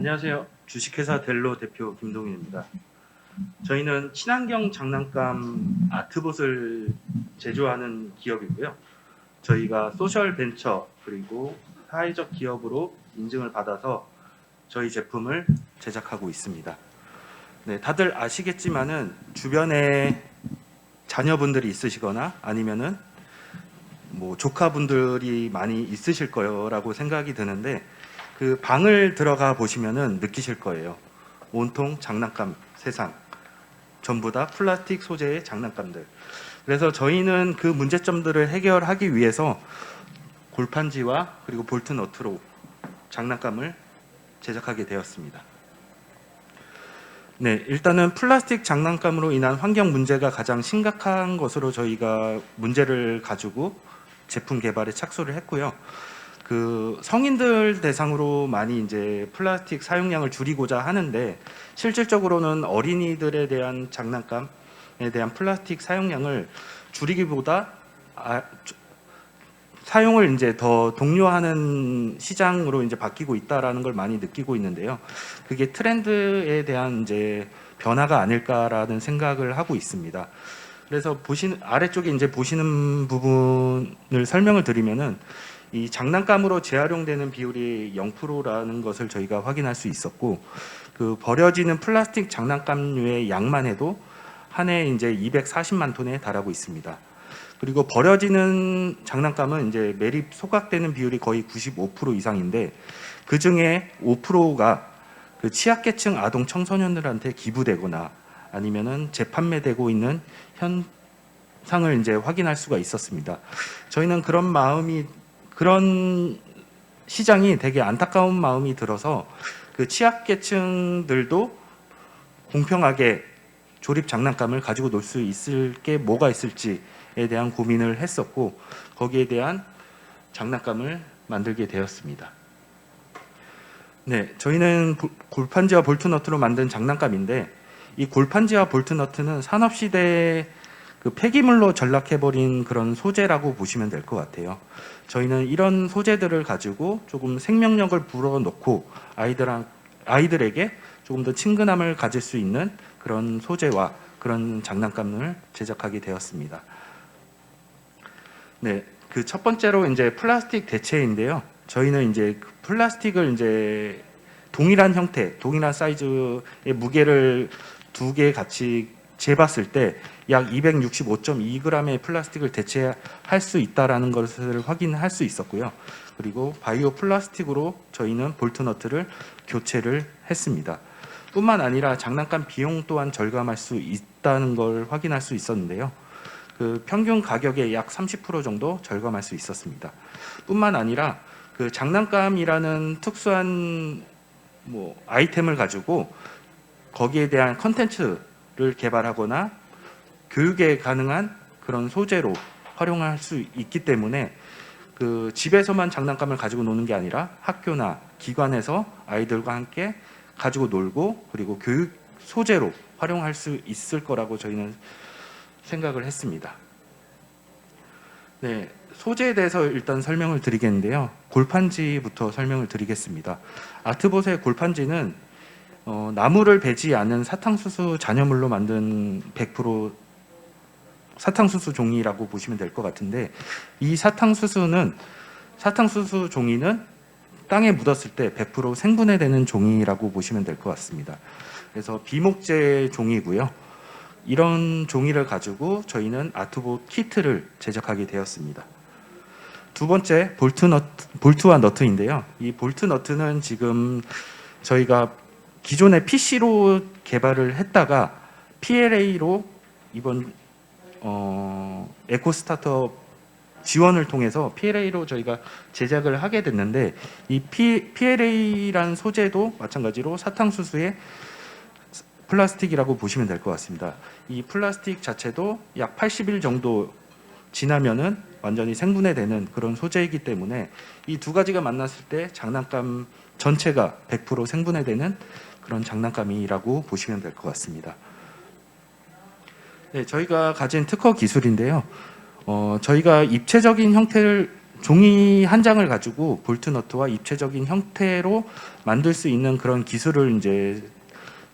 안녕하세요. 주식회사 델로 대표 김동인입니다. 저희는 친환경 장난감 아트봇을 제조하는 기업이고요. 저희가 소셜 벤처 그리고 사회적 기업으로 인증을 받아서 저희 제품을 제작하고 있습니다. 네, 다들 아시겠지만은 주변에 자녀분들이 있으시거나 아니면은 뭐 조카분들이 많이 있으실 거라고 생각이 드는데 그 방을 들어가 보시면은 느끼실 거예요. 온통 장난감 세상. 전부 다 플라스틱 소재의 장난감들. 그래서 저희는 그 문제점들을 해결하기 위해서 골판지와 그리고 볼트 너트로 장난감을 제작하게 되었습니다. 네, 일단은 플라스틱 장난감으로 인한 환경 문제가 가장 심각한 것으로 저희가 문제를 가지고 제품 개발에 착수를 했고요. 그 성인들 대상으로 많이 이제 플라스틱 사용량을 줄이고자 하는데 실질적으로는 어린이들에 대한 장난감에 대한 플라스틱 사용량을 줄이기보다 아, 주- 사용을 이제 더 독려하는 시장으로 이제 바뀌고 있다라는 걸 많이 느끼고 있는데요. 그게 트렌드에 대한 이제 변화가 아닐까라는 생각을 하고 있습니다. 그래서 보시는 아래쪽에 이제 보시는 부분을 설명을 드리면은 이 장난감으로 재활용되는 비율이 0%라는 것을 저희가 확인할 수 있었고 그 버려지는 플라스틱 장난감류의 양만 해도 한 해 이제 240만 톤에 달하고 있습니다. 그리고 버려지는 장난감은 이제 매립 소각되는 비율이 거의 95% 이상인데 그 중에 5%가 그 취약계층 아동 청소년들한테 기부되거나 아니면은 재판매되고 있는 현상을 이제 확인할 수가 있었습니다. 저희는 그런 마음이 그런 시장이 되게 안타까운 마음이 들어서 그 취약계층들도 공평하게 조립 장난감을 가지고 놀 수 있을 게 뭐가 있을지에 대한 고민을 했었고 거기에 대한 장난감을 만들게 되었습니다. 네, 저희는 볼- 골판지와 볼트너트로 만든 장난감인데 이 골판지와 볼트너트는 산업 시대에 그 폐기물로 전락해버린 그런 소재라고 보시면 될 것 같아요. 저희는 이런 소재들을 가지고 조금 생명력을 불어넣고 아이들 아이들에게 조금 더 친근함을 가질 수 있는 그런 소재와 그런 장난감을 제작하게 되었습니다. 네, 그 첫 번째로 이제 플라스틱 대체인데요. 저희는 이제 그 플라스틱을 이제 동일한 형태, 동일한 사이즈의 무게를 두 개 같이 재봤을 때 약 265.2g의 플라스틱을 대체할 수 있다라는 것을 확인할 수 있었고요. 그리고 바이오 플라스틱으로 저희는 볼트너트를 교체를 했습니다. 뿐만 아니라 장난감 비용 또한 절감할 수 있다는 걸 확인할 수 있었는데요. 그 평균 가격의 약 30% 정도 절감할 수 있었습니다. 뿐만 아니라 그 장난감이라는 특수한 뭐 아이템을 가지고 거기에 대한 컨텐츠 를 개발하거나 교육에 가능한 그런 소재로 활용할 수 있기 때문에 그 집에서만 장난감을 가지고 노는 게 아니라 학교나 기관에서 아이들과 함께 가지고 놀고 그리고 교육 소재로 활용할 수 있을 거라고 저희는 생각을 했습니다. 네, 소재에 대해서 일단 설명을 드리겠는데요. 골판지부터 설명을 드리겠습니다. 아트봇의 골판지는 어, 나무를 베지 않은 사탕수수 잔여물로 만든 100% 사탕수수 종이라고 보시면 될 것 같은데 이 사탕수수는 사탕수수 종이는 땅에 묻었을 때 100% 생분해되는 종이라고 보시면 될 것 같습니다. 그래서 비목재 종이고요. 이런 종이를 가지고 저희는 아트봇 키트를 제작하게 되었습니다. 두 번째 볼트 너트, 볼트와 너트인데요. 이 볼트 너트는 지금 저희가 기존의 PC로 개발을 했다가 PLA로 이번 어, 에코 스타트업 지원을 통해서 PLA로 저희가 제작을 하게 됐는데 이 P, PLA란 소재도 마찬가지로 사탕수수의 플라스틱이라고 보시면 될 것 같습니다. 이 플라스틱 자체도 약 80일 정도 지나면은 완전히 생분해되는 그런 소재이기 때문에 이 두 가지가 만났을 때 장난감 전체가 100% 생분해되는 그런 장난감이라고 보시면 될 것 같습니다. 네, 저희가 가진 특허 기술인데요. 어, 저희가 입체적인 형태를 종이 한 장을 가지고 볼트 너트와 입체적인 형태로 만들 수 있는 그런 기술을 이제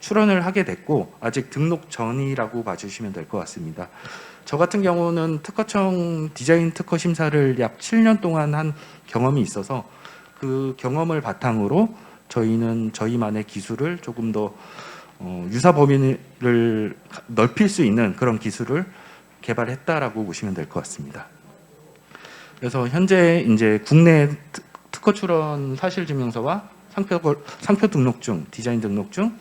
출원을 하게 됐고 아직 등록 전이라고 봐주시면 될 것 같습니다. 저 같은 경우는 특허청 디자인 특허 심사를 약 7년 동안 한 경험이 있어서 그 경험을 바탕으로 저희는 저희만의 기술을 조금 더 어, 유사 범위를 넓힐 수 있는 그런 기술을 개발했다라고 보시면 될 것 같습니다. 그래서 현재 이제 국내 특- 특허 출원 사실 증명서와 상표 걸- 상표 등록증, 디자인 등록증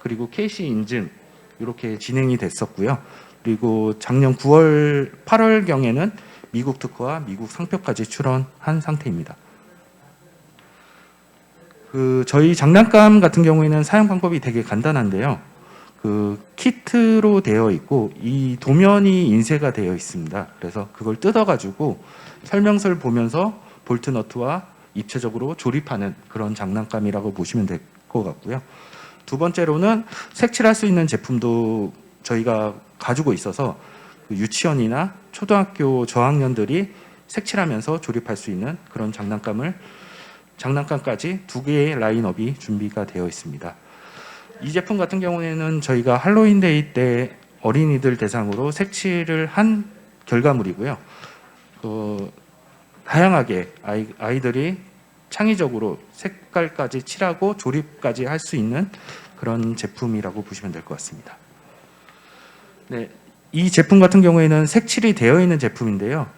그리고 KC 인증 이렇게 진행이 됐었고요. 그리고 작년 9월 8월 경에는 미국 특허와 미국 상표까지 출원한 상태입니다. 그 저희 장난감 같은 경우에는 사용 방법이 되게 간단한데요. 그 키트로 되어 있고 이 도면이 인쇄가 되어 있습니다. 그래서 그걸 뜯어 가지고 설명서를 보면서 볼트 너트와 입체적으로 조립하는 그런 장난감이라고 보시면 될 것 같고요. 두 번째로는 색칠할 수 있는 제품도 저희가 가지고 있어서 그 유치원이나 초등학교 저학년들이 색칠하면서 조립할 수 있는 그런 장난감을 장난감까지 두 개의 라인업이 준비가 되어 있습니다. 이 제품 같은 경우에는 저희가 할로윈데이 때 어린이들 대상으로 색칠을 한 결과물이고요. 그 다양하게 아이, 아이들이 창의적으로 색깔까지 칠하고 조립까지 할 수 있는 그런 제품이라고 보시면 될 것 같습니다. 네, 이 제품 같은 경우에는 색칠이 되어 있는 제품인데요.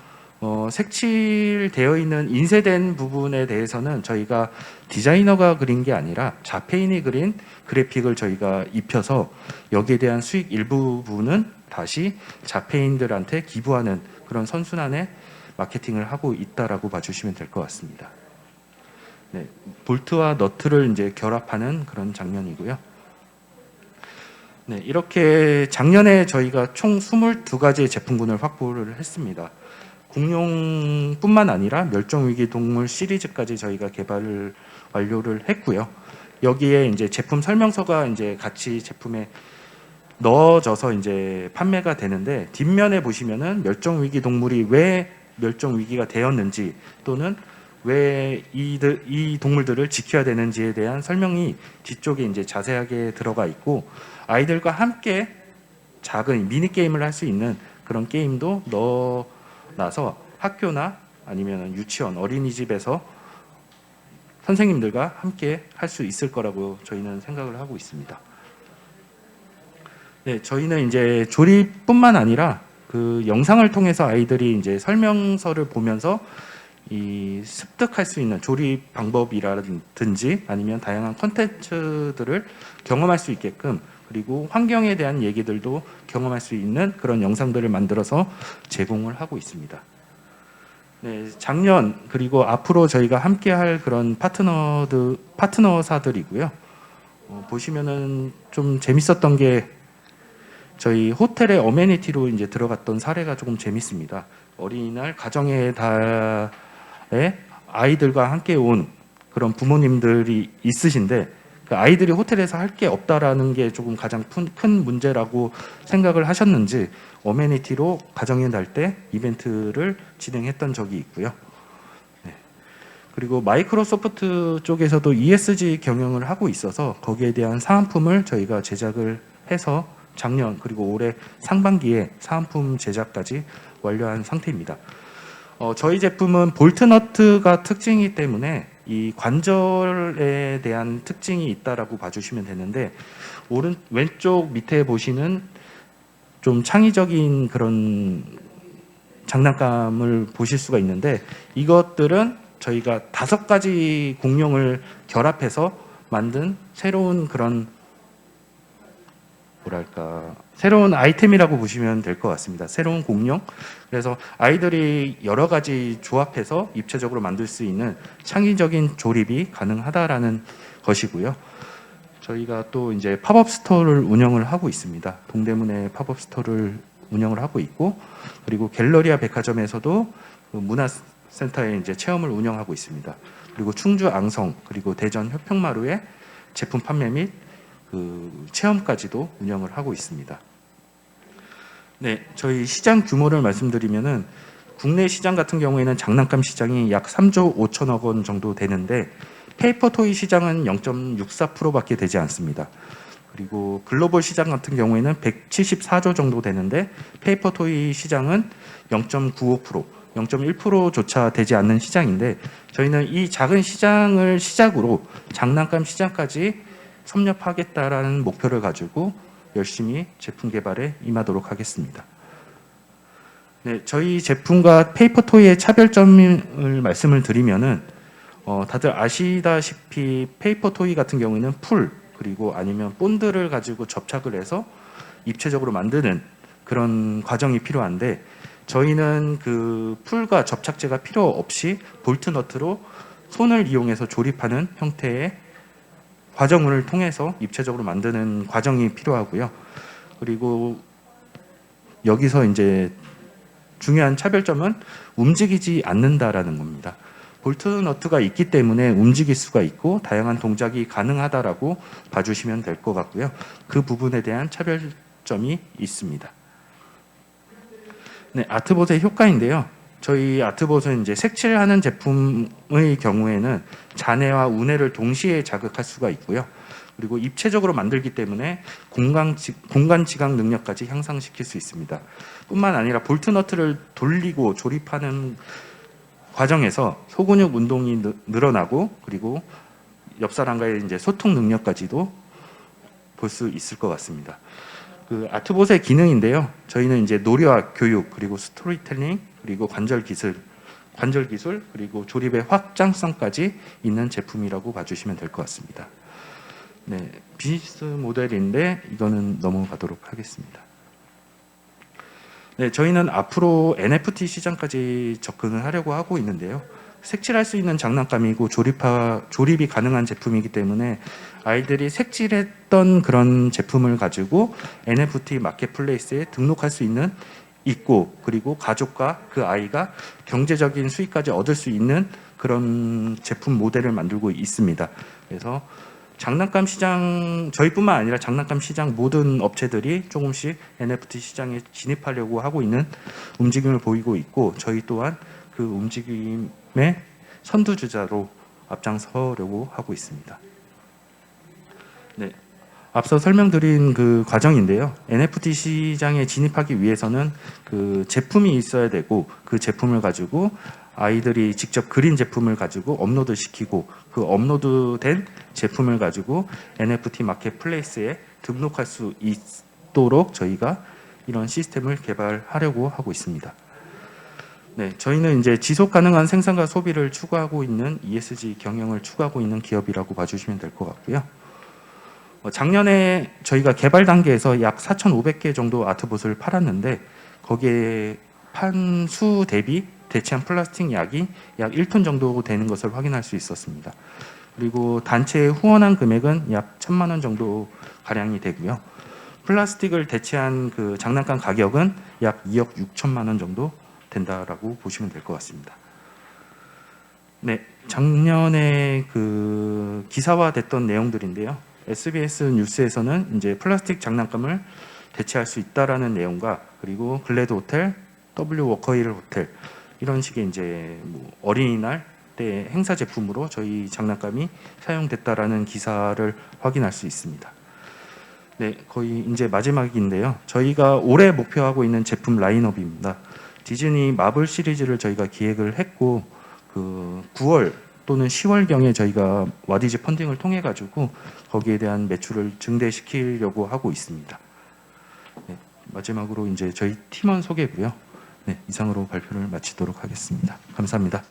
어, 색칠되어 있는 인쇄된 부분에 대해서는 저희가 디자이너가 그린 게 아니라 자페인이 그린 그래픽을 저희가 입혀서 여기에 대한 수익 일부분은 다시 자페인들한테 기부하는 그런 선순환의 마케팅을 하고 있다라고 봐주시면 될 것 같습니다. 네, 볼트와 너트를 이제 결합하는 그런 장면이고요. 네, 이렇게 작년에 저희가 총 22가지의 제품군을 확보를 했습니다. 공룡뿐만 아니라 멸종위기 동물 시리즈까지 저희가 개발을 완료를 했고요. 여기에 이제 제품 설명서가 이제 같이 제품에 넣어져서 이제 판매가 되는데 뒷면에 보시면은 멸종 위기 동물이 왜 멸종 위기가 되었는지 또는 왜 이들, 이 동물들을 지켜야 되는지에 대한 설명이 뒤쪽에 이제 자세하게 들어가 있고 아이들과 함께 작은 미니 게임을 할 수 있는 그런 게임도 넣어 놔서 학교나 아니면 유치원, 어린이집에서 선생님들과 함께 할 수 있을 거라고 저희는 생각을 하고 있습니다. 네, 저희는 이제 조립뿐만 아니라 그 영상을 통해서 아이들이 이제 설명서를 보면서 이 습득할 수 있는 조립 방법이라든지 아니면 다양한 컨텐츠들을 경험할 수 있게끔 그리고 환경에 대한 얘기들도 경험할 수 있는 그런 영상들을 만들어서 제공을 하고 있습니다. 네, 작년 그리고 앞으로 저희가 함께 할 그런 파트너들 파트너사들이고요. 어, 보시면은 좀 재밌었던 게 저희 호텔의 어메니티로 이제 들어갔던 사례가 조금 재밌습니다. 어린이날 가정의 달에 아이들과 함께 온 그런 부모님들이 있으신데 그 아이들이 호텔에서 할 게 없다라는 게 조금 가장 큰, 큰 문제라고 생각을 하셨는지 어메니티로 가정의 날 때 이벤트를 진행했던 적이 있고요. 네. 그리고 마이크로소프트 쪽에서도 ESG 경영을 하고 있어서 거기에 대한 사은품을 저희가 제작을 해서 작년 그리고 올해 상반기에 사은품 제작까지 완료한 상태입니다. 어, 저희 제품은 볼트너트가 특징이기 때문에 이 관절에 대한 특징이 있다라고 봐주시면 되는데 오른 왼쪽 밑에 보시는 좀 창의적인 그런 장난감을 보실 수가 있는데 이것들은 저희가 다섯 가지 공룡을 결합해서 만든 새로운 그런 뭐랄까 새로운 아이템이라고 보시면 될 것 같습니다. 새로운 공룡. 그래서 아이들이 여러 가지 조합해서 입체적으로 만들 수 있는 창의적인 조립이 가능하다라는 것이고요. 저희가 또 이제 팝업 스토어를 운영을 하고 있습니다. 동대문에 팝업 스토어를 운영을 하고 있고 그리고 갤러리아 백화점에서도 그 문화센터에 이제 체험을 운영하고 있습니다. 그리고 충주 앙성 그리고 대전 효평마루에 제품 판매 및 그 체험까지도 운영을 하고 있습니다. 네, 저희 시장 규모를 말씀드리면은 국내 시장 같은 경우에는 장난감 시장이 약 3조 5천억 원 정도 되는데 페이퍼 토이 시장은 0.64%밖에 되지 않습니다. 그리고 글로벌 시장 같은 경우에는 174조 정도 되는데 페이퍼 토이 시장은 0.95%, 0.1%조차 되지 않는 시장인데 저희는 이 작은 시장을 시작으로 장난감 시장까지 섭렵하겠다라는 목표를 가지고 열심히 제품 개발에 임하도록 하겠습니다. 네, 저희 제품과 페이퍼 토이의 차별점을 말씀을 드리면은 어, 다들 아시다시피 페이퍼 토이 같은 경우에는 풀 그리고 아니면 본드를 가지고 접착을 해서 입체적으로 만드는 그런 과정이 필요한데 저희는 그 풀과 접착제가 필요 없이 볼트 너트로 손을 이용해서 조립하는 형태의 과정을 통해서 입체적으로 만드는 과정이 필요하고요. 그리고 여기서 이제 중요한 차별점은 움직이지 않는다라는 겁니다. 볼트 너트가 있기 때문에 움직일 수가 있고 다양한 동작이 가능하다라고 봐주시면 될 것 같고요. 그 부분에 대한 차별점이 있습니다. 네, 아트봇의 효과인데요. 저희 아트봇은 이제 색칠하는 제품의 경우에는 잔해와 운해를 동시에 자극할 수가 있고요. 그리고 입체적으로 만들기 때문에 공간, 지, 공간 지각 능력까지 향상시킬 수 있습니다. 뿐만 아니라 볼트 너트를 돌리고 조립하는 과정에서 소근육 운동이 느- 늘어나고 그리고 옆 사람과의 이제 소통 능력까지도 볼 수 있을 것 같습니다. 그 아트봇의 기능인데요. 저희는 이제 놀이와 교육 그리고 스토리텔링 그리고 관절 기술 관절 기술 그리고 조립의 확장성까지 있는 제품이라고 봐주시면 될 것 같습니다. 네, 비즈니스 모델인데 이거는 넘어가도록 하겠습니다. 네, 저희는 앞으로 NFT 시장까지 접근을 하려고 하고 있는데요. 색칠할 수 있는 장난감이고 조립하, 조립이 가능한 제품이기 때문에 아이들이 색칠했던 그런 제품을 가지고 NFT 마켓플레이스에 등록할 수 있는 있고 그리고 가족과 그 아이가 경제적인 수익까지 얻을 수 있는 그런 제품 모델을 만들고 있습니다. 그래서 장난감 시장 저희뿐만 아니라 장난감 시장 모든 업체들이 조금씩 NFT 시장에 진입하려고 하고 있는 움직임을 보이고 있고 저희 또한 그 움직임의 선두주자로 앞장서려고 하고 있습니다. 네. 앞서 설명드린 그 과정인데요. NFT 시장에 진입하기 위해서는 그 제품이 있어야 되고 그 제품을 가지고 아이들이 직접 그린 제품을 가지고 업로드 시키고 그 업로드된 제품을 가지고 NFT 마켓플레이스에 등록할 수 있도록 저희가 이런 시스템을 개발하려고 하고 있습니다. 네, 저희는 이제 지속 가능한 생산과 소비를 추구하고 있는 ESG 경영을 추구하고 있는 기업이라고 봐주시면 될 것 같고요. 어, 작년에 저희가 개발 단계에서 약 4,500개 정도 아트봇을 팔았는데 거기에 판수 대비 대체한 플라스틱 약이 약 1톤 정도 되는 것을 확인할 수 있었습니다. 그리고 단체에 후원한 금액은 약 1천만 원 정도 가량이 되고요. 플라스틱을 대체한 그 장난감 가격은 약 2억 6천만 원 정도 된다라고 보시면 될 것 같습니다. 네, 작년에 그 기사화됐던 내용들인데요. SBS 뉴스에서는 이제 플라스틱 장난감을 대체할 수 있다라는 내용과 그리고 글래드 호텔, W 워커힐 호텔 이런 식의 이제 뭐 어린이날 때 행사 제품으로 저희 장난감이 사용됐다라는 기사를 확인할 수 있습니다. 네, 거의 이제 마지막인데요. 저희가 올해 목표하고 있는 제품 라인업입니다. 디즈니 마블 시리즈를 저희가 기획을 했고 그 9월 또는 10월 경에 저희가 와디즈 펀딩을 통해 가지고 거기에 대한 매출을 증대시키려고 하고 있습니다. 네, 마지막으로 이제 저희 팀원 소개고요. 네, 이상으로 발표를 마치도록 하겠습니다. 감사합니다.